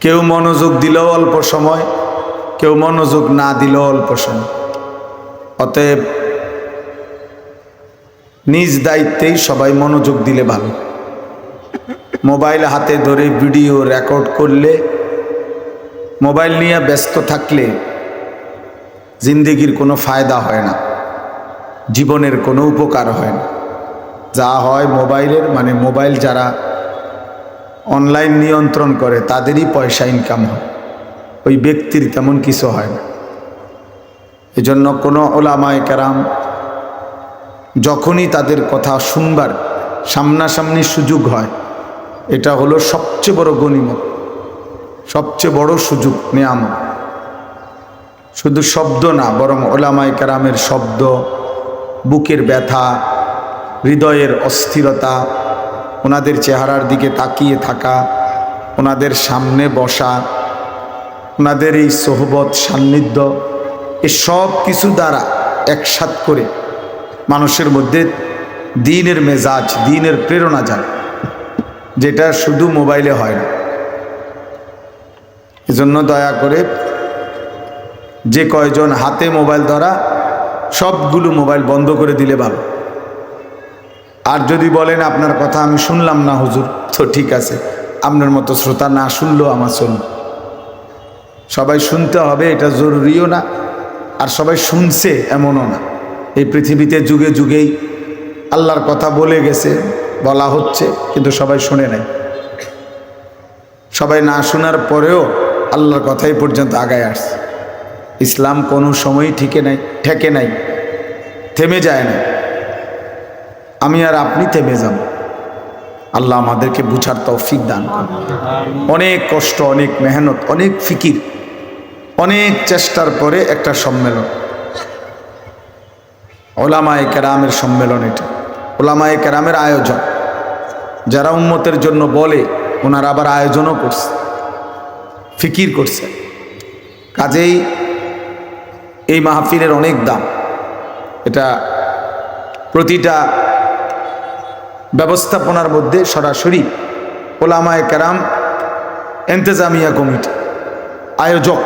কেউ মনোযোগ দিলেও অল্প সময়, কেউ মনোযোগ না দিলেও অল্প সময়। অতএব নিজ দায়িত্বেই সবাই মনোযোগ দিলে ভালো। মোবাইল হাতে ধরে ভিডিও রেকর্ড করলে, মোবাইল নিয়ে ব্যস্ত থাকলে জিন্দেগির কোনো ফায়দা হয় না, জীবনের কোনো উপকার হয় না। যা হয় মোবাইলের মানে মোবাইল যারা অনলাইন নিয়ন্ত্রণ করে, তাদেরই পয়সা ইনকাম হয়। ওই ব্যক্তির তেমন কিছু হয় না। এজন্য কোনো ওলামায় কেরাম যখনই তাদের কথা শুনবার সামনাসামনি সুযোগ হয়, এটা হলো সবচেয়ে বড় গণিমত, সবচেয়ে বড় সুযোগ, নিয়ামত। শুধু শব্দ না, বরং ওলামায় কেরামের শব্দ, বুকের ব্যথা, হৃদয়ের অস্থিরতা ওনাদের চেহারার দিকে তাকিয়ে থাকা, ওনাদের সামনে বসা, ওনাদের এই সোহবত, সান্নিধ্য এই সব কিছু দ্বারা একসাথ করে মানুষের মধ্যে দিনের মেজাজ, দিনের প্রেরণা যায়, যেটা শুধু মোবাইলে হয় না। এজন্য দয়া করে যে কয়জন হাতে মোবাইল ধরা, সবগুলো মোবাইল বন্ধ করে দিলে ভালো। আর যদি বলেন আপনার কথা আমি শুনলাম না, হুজুর, তো ঠিক আছে। আপনার মতো শ্রোতা না শুনলেও আমার শুন সবাই শুনতে হবে, এটা জরুরিও না, আর সবাই শুনছে এমনও না। এই পৃথিবীতে যুগে যুগেই আল্লাহর কথা বলে গেছে, বলা হচ্ছে, কিন্তু সবাই শুনে নাই। সবাই না শোনার পরেও আল্লাহর কথাই পর্যন্ত আগায় আসছে। ইসলাম কোনো সময়ই ঠিকে নাই, ঠেকে নাই, থেমে যায় না আমি আর আপনি থেমে যাব। আল্লাহ আমাদেরকে বুঝার তৌফিক দান করুন। অনেক কষ্ট, অনেক মেহনত, অনেক ফিকির, অনেক চেষ্টার পরে একটা সম্মেলন। ওলামায় কেরামের সম্মেলন এটা। ওলামায় কেরামের আয়োজন। যারা উন্মতের জন্য বলে, ওনারা আবার আয়োজনও করছে। ফিকির করছে। কাজেই এই মাহফিলের অনেক দাম। এটা প্রতিটা ব্যবস্থাপনার মধ্যে সরাসরি ওলামায় কেরাম, এন্তেজামিয়া কমিটি, আয়োজক।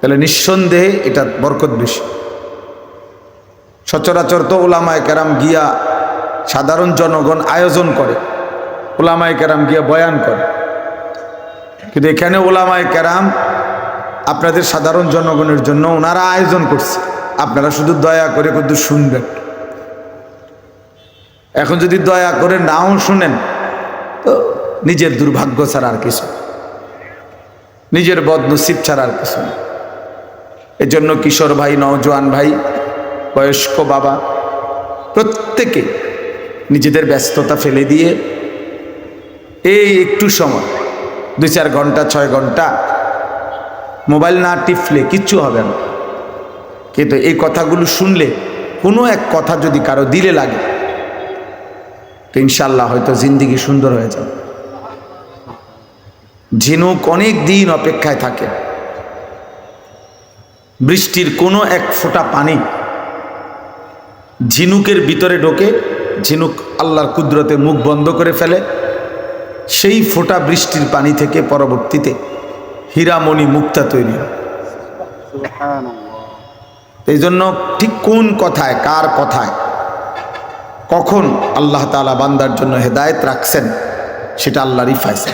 তাহলে নিঃসন্দেহে এটা বরকত বেশি। সচরাচর তো ওলামায় কেরাম গিয়া সাধারণ জনগণ আয়োজন করে, ওলামায় কেরাম গিয়া বয়ান করে। কিন্তু এখানে ওলামায় কেরাম আপনাদের সাধারণ জনগণের জন্য ওনারা আয়োজন করছে। আপনারা শুধু দয়া করে কিন্তু শুনবেন। এখন যদি দয়া করে নাও শুনেন, তো নিজের দুর্ভাগ্য ছাড়া আর কিছু নিজের বদনসিব ছাড়া আর কিছু এজন্য কিশোর ভাই, নওজোয়ান ভাই, বয়স্ক বাবা, প্রত্যেকে নিজেদের ব্যস্ততা ফেলে দিয়ে এই একটু সময়, দুই চার ঘণ্টা, ছয় ঘণ্টা, মোবাইল না টিপলে কিচ্ছু হবে না। কিন্তু এই কথাগুলো শুনলে কোনো এক কথা যদি কারও দিলে লাগে তো ইনশাল্লাহ হয়তো জিন্দিগি সুন্দর হয়ে যাবে। ঝিনুক অনেক দিন অপেক্ষায় থাকে। বৃষ্টির কোনো এক ফোঁটা পানি ঝিনুকের ভিতরে ঢোকে ঝিনুক আল্লাহর কুদরতে মুখ বন্ধ করে ফেলে। সেই ফোঁটা বৃষ্টির পানি থেকে পরবর্তীতে হীরামণি মুক্তা তৈরি হয়। এই জন্য ঠিক কোন কথায় কার কথায় কখন আল্লাহ তালা বান্দার জন্য হেদায়েত রাখছেন সেটা আল্লাহরই ফাইসা